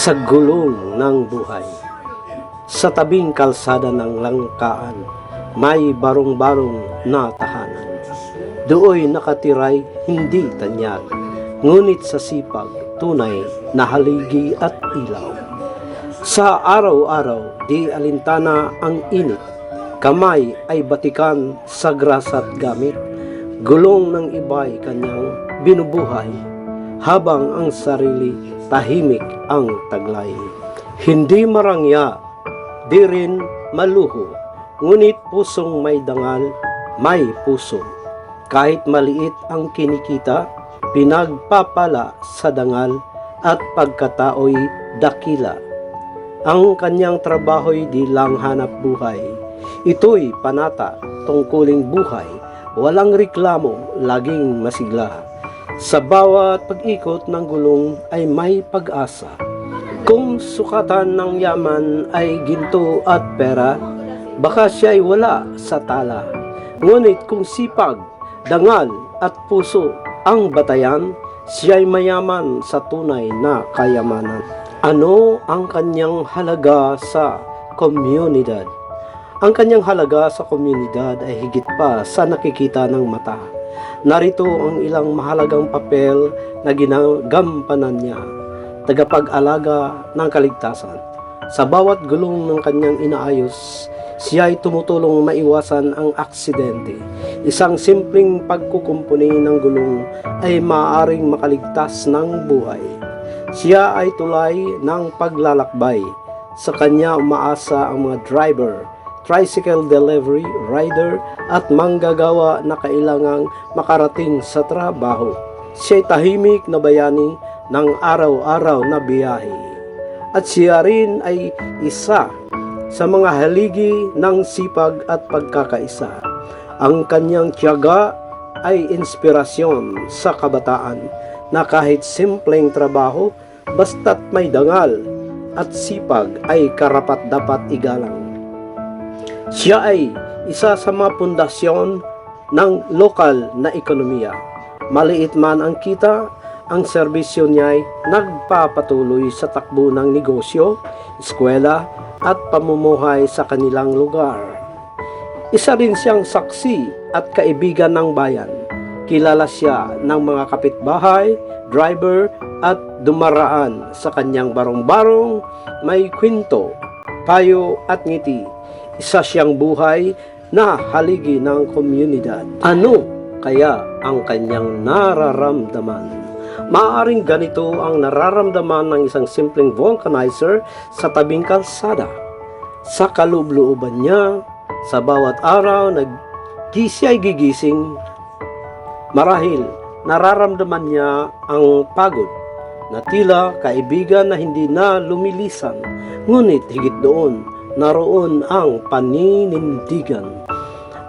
sa gulong ng buhay. Sa tabing kalsada ng langkaan, may barong-barong na tahanan. Dooy nakatiray hindi tanyag, ngunit sa sipag, tunay na haligi at ilaw. Sa araw-araw, di alintana ang init, kamay ay batikan sa grasa at gamit, gulong ng iba'y kanyang binubuhay, habang ang sarili tahimik ang taglay. Hindi marangya, di rin maluho, ngunit pusong may dangal, may puso. Kahit maliit ang kinikita, pinagpapala sa dangal at pagkatao'y dakila. Ang kanyang trabaho'y di lang hanap buhay. Ito'y panata, tungkuling buhay, walang reklamo, laging masigla. Sa bawat pag-ikot ng gulong ay may pag-asa. Kung sukatan ng yaman ay ginto at pera, baka siya ay wala sa tala. Ngunit kung sipag, dangal at puso ang batayan, siya ay mayaman sa tunay na kayamanan. Ano ang kanyang halaga sa komunidad? Ang kanyang halaga sa komunidad ay higit pa sa nakikita ng mata. Narito ang ilang mahalagang papel na ginagampanan niya. Tagapag-alaga ng kaligtasan. Sa bawat gulong ng kanyang inaayos, siya ay tumutulong maiwasan ang aksidente. Isang simpleng pagkukumpuni ng gulong ay maaaring makaligtas ng buhay. Siya ay tulay ng paglalakbay. Sa kanya umaasa ang mga driver, tricycle delivery rider at manggagawa na kailangang makarating sa trabaho. Siya'y tahimik na bayani ng araw-araw na biyahe. At siya rin ay isa sa mga haligi ng sipag at pagkakaisa. Ang kanyang tiyaga ay inspirasyon sa kabataan na kahit simpleng trabaho basta't may dangal at sipag ay karapat dapat igalang. Siya ay isa sa mga pundasyon ng lokal na ekonomiya. Maliit man ang kita, ang serbisyo niya ay nagpapatuloy sa takbo ng negosyo, eskwela at pamumuhay sa kanilang lugar. Isa rin siyang saksi at kaibigan ng bayan. Kilala siya ng mga kapitbahay, driver at dumaraan sa kanyang barong-barong may kwento, payo at ngiti. Isa siyang buhay na haligi ng komunidad. Ano kaya ang kanyang nararamdaman? Maaring ganito ang nararamdaman ng isang simpleng vulcanizer sa tabing kalsada. Sa kaloob-looban niya, sa bawat araw nag siya ay gigising, marahil nararamdaman niya ang pagod na tila kaibigan na hindi na lumilisan. Ngunit higit doon, naroon ang paninindigan.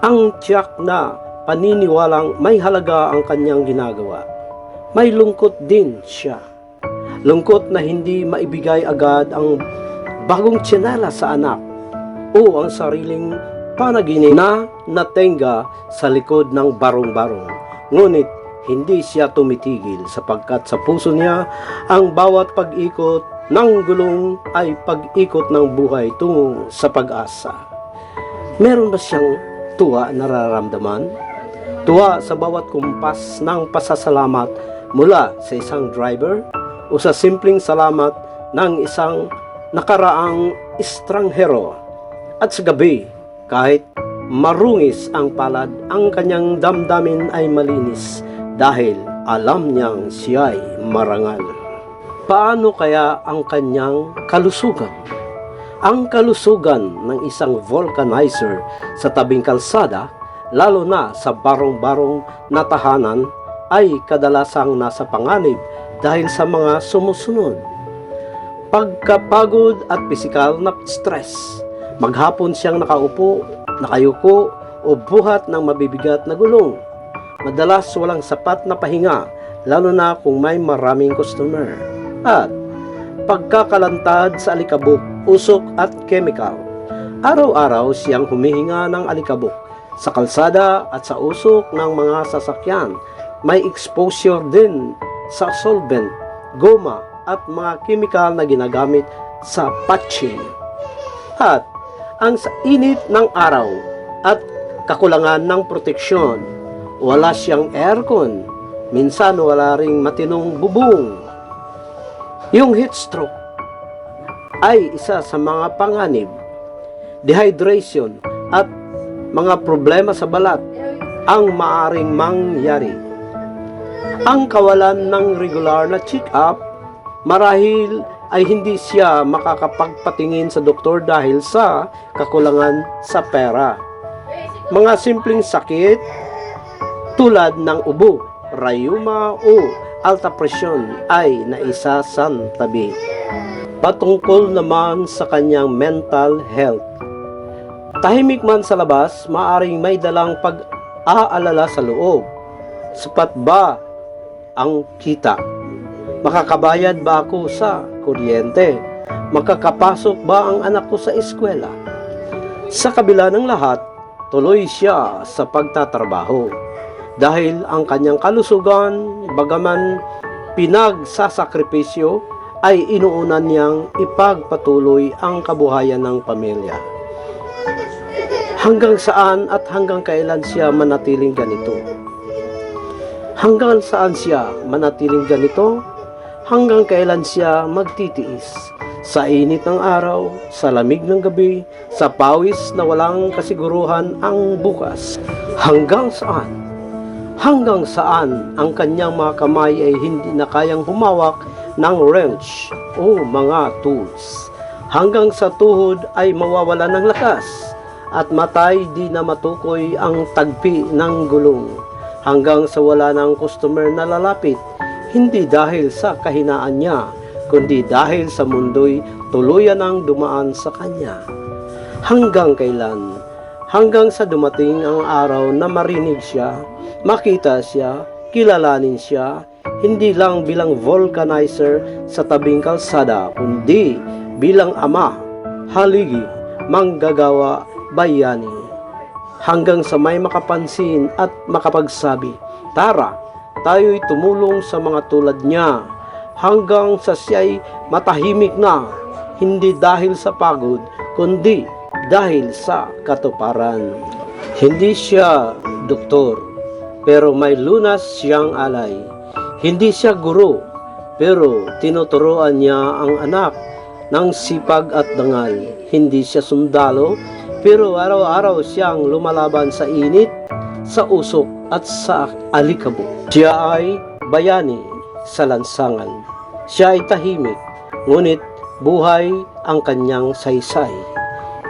Ang tiyak na paniniwalang may halaga ang kanyang ginagawa. May lungkot din siya. Lungkot na hindi maibigay agad ang bagong tsinela sa anak o ang sariling panaginip na natenga sa likod ng barong-barong. Ngunit hindi siya tumitigil sapagkat sa puso niya ang bawat pag-ikot ng gulong ay pag-ikot ng buhay tungo sa pag-asa. Meron ba siyang tuwa nararamdaman? Tuwa sa bawat kumpas ng pasasalamat mula sa isang driver o sa simpleng salamat ng isang nakaraang estranghero. At sa gabi, kahit marungis ang palad, ang kanyang damdamin ay malinis dahil alam niyang siya'y marangal. Paano kaya ang kanyang kalusugan? Ang kalusugan ng isang vulcanizer sa tabing kalsada, lalo na sa barong-barong na tahanan, ay kadalasang nasa panganib dahil sa mga sumusunod. Pagkapagod at pisikal na stress, maghapon siyang nakaupo, nakayuko o buhat ng mabibigat na gulong. Madalas walang sapat na pahinga, lalo na kung may maraming customer. At pagkakalantad sa alikabok, usok at chemical. Araw-araw siyang humihinga ng alikabok sa kalsada at sa usok ng mga sasakyan. May exposure din sa solvent, goma at mga kimikal na ginagamit sa patching. At ang sa init ng araw at kakulangan ng proteksyon, wala siyang aircon, minsan wala ring matinong bubong. Yung heat stroke ay isa sa mga panganib, dehydration at mga problema sa balat ang maaring mangyari. Ang kawalan ng regular na check-up marahil ay hindi siya makakapagpatingin sa doktor dahil sa kakulangan sa pera. Mga simpleng sakit tulad ng ubo, rayuma o alta presyon ay naisasantabi. Patungkol naman sa kanyang mental health. Tahimik man sa labas, maaring may dalang pag-aalala sa loob. Sapat ba ang kita? Makakabayad ba ako sa kuryente? Makakapasok ba ang anak ko sa eskwela? Sa kabila ng lahat, tuloy siya sa pagtatrabaho. Dahil ang kanyang kalusugan, bagaman pinagsasakripisyo, ay inuunan niyang ipagpatuloy ang kabuhayan ng pamilya. Hanggang saan at hanggang kailan siya manatiling ganito? Hanggang saan siya manatiling ganito? Hanggang kailan siya magtitiis? Sa init ng araw, sa lamig ng gabi, sa pawis na walang kasiguruhan ang bukas. Hanggang saan? Hanggang saan ang kanyang mga kamay ay hindi na kayang humawak ng wrench o mga tools. Hanggang sa tuhod ay mawawala ng lakas at matay di na matukoy ang tagpi ng gulong. Hanggang sa wala ng customer na lalapit hindi dahil sa kahinaan niya kundi dahil sa mundo'y tuluyan ang dumaan sa kanya. Hanggang kailan? Hanggang sa dumating ang araw na marinig siya makita siya kilalanin siya hindi lang bilang vulcanizer sa tabing kalsada kundi bilang ama haligi manggagawa bayani. Hanggang sa may makapansin at makapagsabi, Tara, tayo'y tumulong sa mga tulad niya. Hanggang sa siya'y matahimik na, hindi dahil sa pagod, kundi dahil sa katuparan. Hindi siya doktor, pero may lunas siyang alay. Hindi siya guro, pero tinuturoan niya ang anak ng sipag at dangal. Hindi siya sundalo, pero araw-araw siyang lumalaban sa init, sa usok at sa alikabok. Siya ay bayani sa lansangan. Siya ay tahimik, ngunit buhay ang kanyang saysay.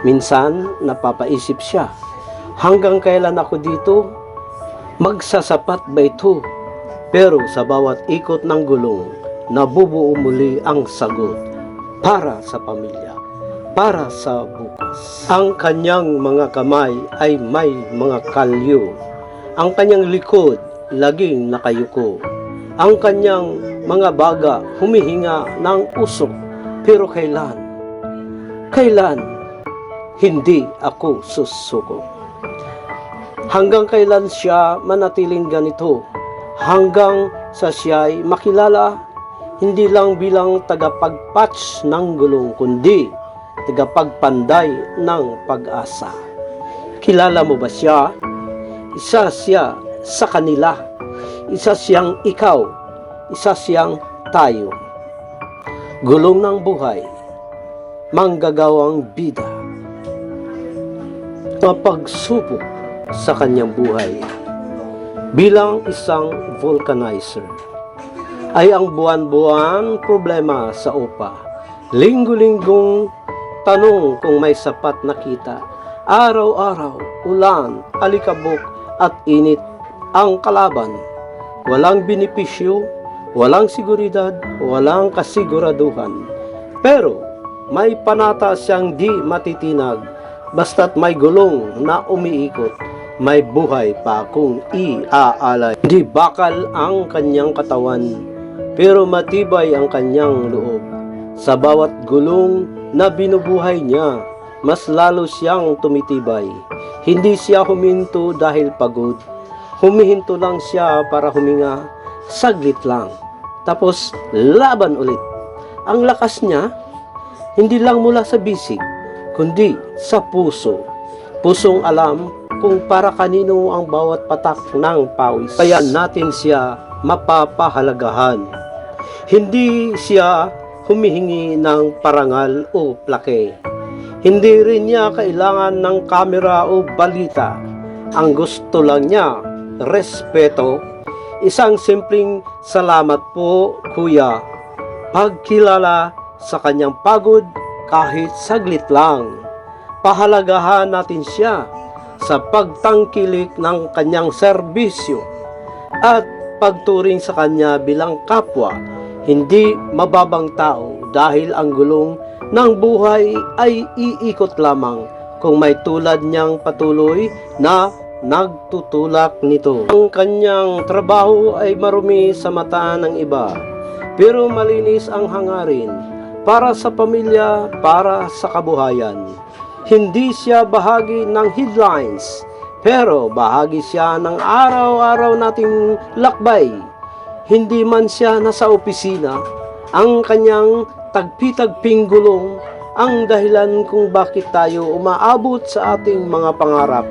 Minsan napapaisip siya, hanggang kailan ako dito? Magsasapat ba ito? Pero sa bawat ikot ng gulong, nabubuo muli ang sagot para sa pamilya para sa bukas. Ang kanyang mga kamay ay may mga kalyo. Ang kanyang likod laging nakayuko. Ang kanyang mga baga humihinga ng usok. Pero kailan? Kailan? Hindi ako susuko. Hanggang kailan siya manatiling ganito? Hanggang sa siya'y makilala hindi lang bilang tagapagpatch ng gulong kundi tagapagpanday ng pag-asa. Kilala mo ba siya? Isa siya sa kanila. Isa siyang ikaw. Isa siyang tayo. Gulong ng buhay. Manggagawang bida. Mapagsubok sa kanyang buhay bilang isang vulcanizer ay ang buwan-buwan problema sa upa. Linggo-linggong tanong kung may sapat na kita. Araw-araw, ulan, alikabok at init ang kalaban. Walang binipisyo, walang seguridad, walang kasiguraduhan. Pero may panata siyang di matitinag basta't may gulong na umiikot may buhay pa kung iaalay. Di bakal ang kanyang katawan, pero matibay ang kanyang loob. Sa bawat gulong na binubuhay niya, mas lalo siyang tumitibay. Hindi siya huminto dahil pagod. Humihinto lang siya para huminga saglit lang. Tapos laban ulit. ang lakas niya, hindi lang mula sa bisig, kundi sa puso. Pusong alam kung para kanino ang bawat patak ng pawis. Kaya natin siya mapapahalagahan. Hindi siya humihingi ng parangal o plake. Hindi rin niya kailangan ng kamera o balita. Ang gusto lang niya, respeto, isang simpleng salamat po kuya, pagkilala sa kanyang pagod kahit saglit lang. Pahalagahan natin siya sa pagtangkilik ng kanyang serbisyo at pagturing sa kanya bilang kapwa, hindi mababang tao dahil ang gulong ng buhay ay iikot lamang kung may tulad niyang patuloy na nagtutulak nito. Ang kanyang trabaho ay marumi sa mata ng iba, pero malinis ang hangarin para sa pamilya, para sa kabuhayan. Hindi siya bahagi ng headlines, pero bahagi siya ng araw-araw nating lakbay. Hindi man siya nasa opisina, ang kanyang tagpi-tagping gulong ang dahilan kung bakit tayo umaabot sa ating mga pangarap.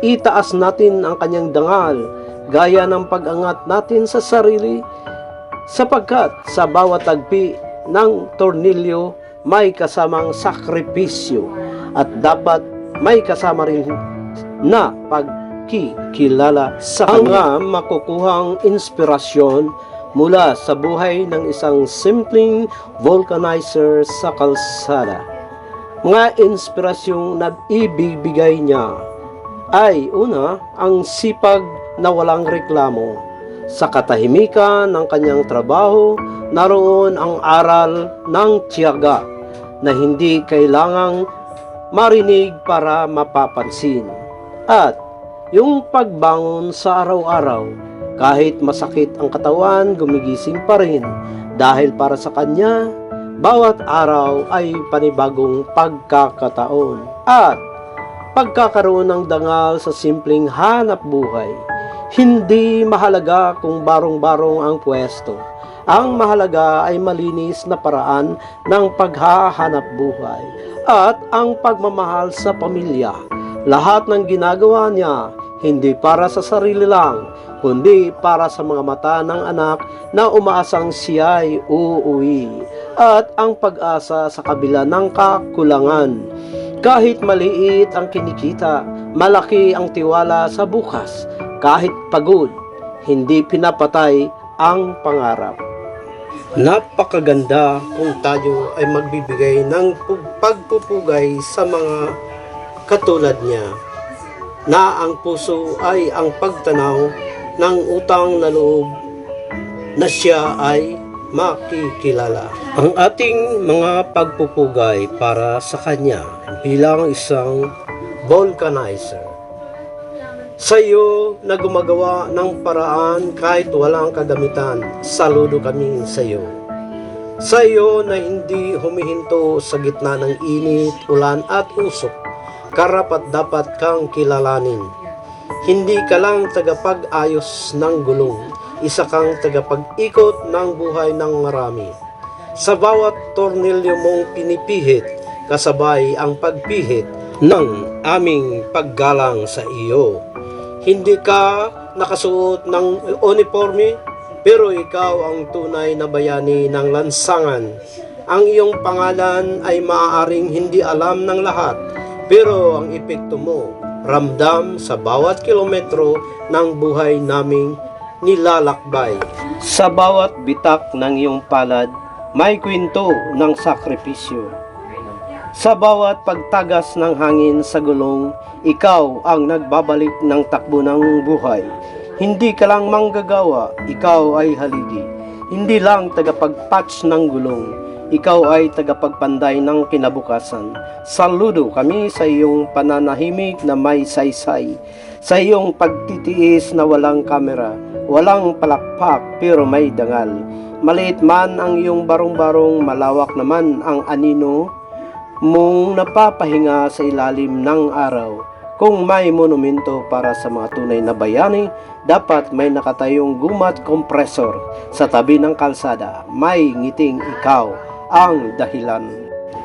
Itaas natin ang kanyang dangal, gaya ng pag-angat natin sa sarili, sapagkat sa bawat tagpi ng tornilyo may kasamang sakripisyo at dapat may kasama rin na pagkikilala sa kanya makukuhang inspirasyon mula sa buhay ng isang simpleng vulcanizer sa kalsada. Mga inspirasyong nabibigay niya ay una ang sipag na walang reklamo. Sa katahimikan ng kanyang trabaho, naroon ang aral ng tiyaga na hindi kailangang marinig para mapapansin. At yung pagbangon sa araw-araw, kahit masakit ang katawan, gumigising pa rin dahil para sa kanya, bawat araw ay panibagong pagkakataon. At pagkakaroon ng dangal sa simpleng hanap buhay. Hindi mahalaga kung barong-barong ang pwesto. Ang mahalaga ay malinis na paraan ng paghahanap buhay at ang pagmamahal sa pamilya. Lahat ng ginagawa niya hindi para sa sarili lang, kundi para sa mga mata ng anak na umaasang siya ay uuwi at ang pag-asa sa kabila ng kakulangan. Kahit maliit ang kinikita, malaki ang tiwala sa bukas. Kahit pagod, hindi pinapatay ang pangarap. Napakaganda kung tayo ay magbibigay ng pu- pagpupugay sa mga katulad niya na ang puso ay ang pagtanaw ng utang na loob na siya ay makikilala. Ang ating mga pagpupugay para sa kanya bilang isang vulcanizer. Sa iyo na gumagawa ng paraan kahit walang kagamitan, saludo kami sa iyo. Sa iyo na hindi humihinto sa gitna ng init, ulan at usok, karapat dapat kang kilalanin. Hindi ka lang tagapag-ayos ng gulong, isa kang tagapag-ikot ng buhay ng marami. Sa bawat tornilyo mong pinipihit, kasabay ang pagpihit ng aming paggalang sa iyo. Hindi ka nakasuot ng uniforme, pero ikaw ang tunay na bayani ng lansangan. Ang iyong pangalan ay maaaring hindi alam ng lahat, pero ang epekto mo, ramdam sa bawat kilometro ng buhay naming nilalakbay. Sa bawat bitak ng iyong palad, may kwento ng sakripisyo. Sa bawat pagtagas ng hangin sa gulong, ikaw ang nagbabalik ng takbo ng buhay. Hindi ka lang manggagawa, ikaw ay haligi. Hindi lang tagapagpatch ng gulong, ikaw ay tagapagpanday ng kinabukasan. Saludo kami sa iyong pananahimik na may saysay, sa iyong pagtitiis na walang kamera, walang palakpak pero may dangal. Maliit man ang iyong barong-barong, malawak naman ang anino mong napapahinga sa ilalim ng araw. Kung may monumento para sa mga tunay na bayani, dapat may nakatayong gumat kompresor sa tabi ng kalsada. May ngiting ikaw ang dahilan.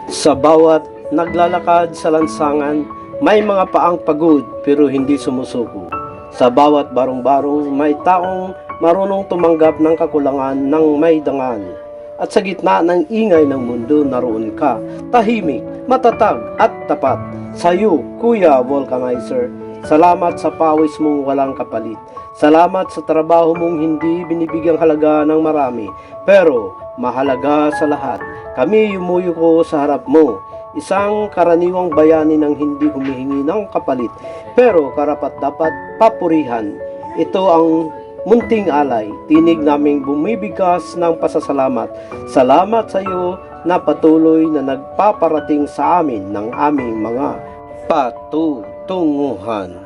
Sa bawat naglalakad sa lansangan, may mga paang pagod pero hindi sumusuko. Sa bawat barong-barong, may taong marunong tumanggap ng kakulangan ng may dangal. At sa gitna ng ingay ng mundo, naroon ka, tahimik, matatag at tapat. Sa iyo, Kuya Vulcanizer, salamat sa pawis mong walang kapalit. Salamat sa trabaho mong hindi binibigyang halaga ng marami, pero mahalaga sa lahat. Kami yumuyuko sa harap mo, isang karaniwang bayani ng hindi humihingi ng kapalit, pero karapat dapat papurihan. Ito ang munting alay, tinig naming bumibigkas ng pasasalamat. Salamat sa iyo na patuloy na nagpaparating sa amin ng aming mga patutunguhan.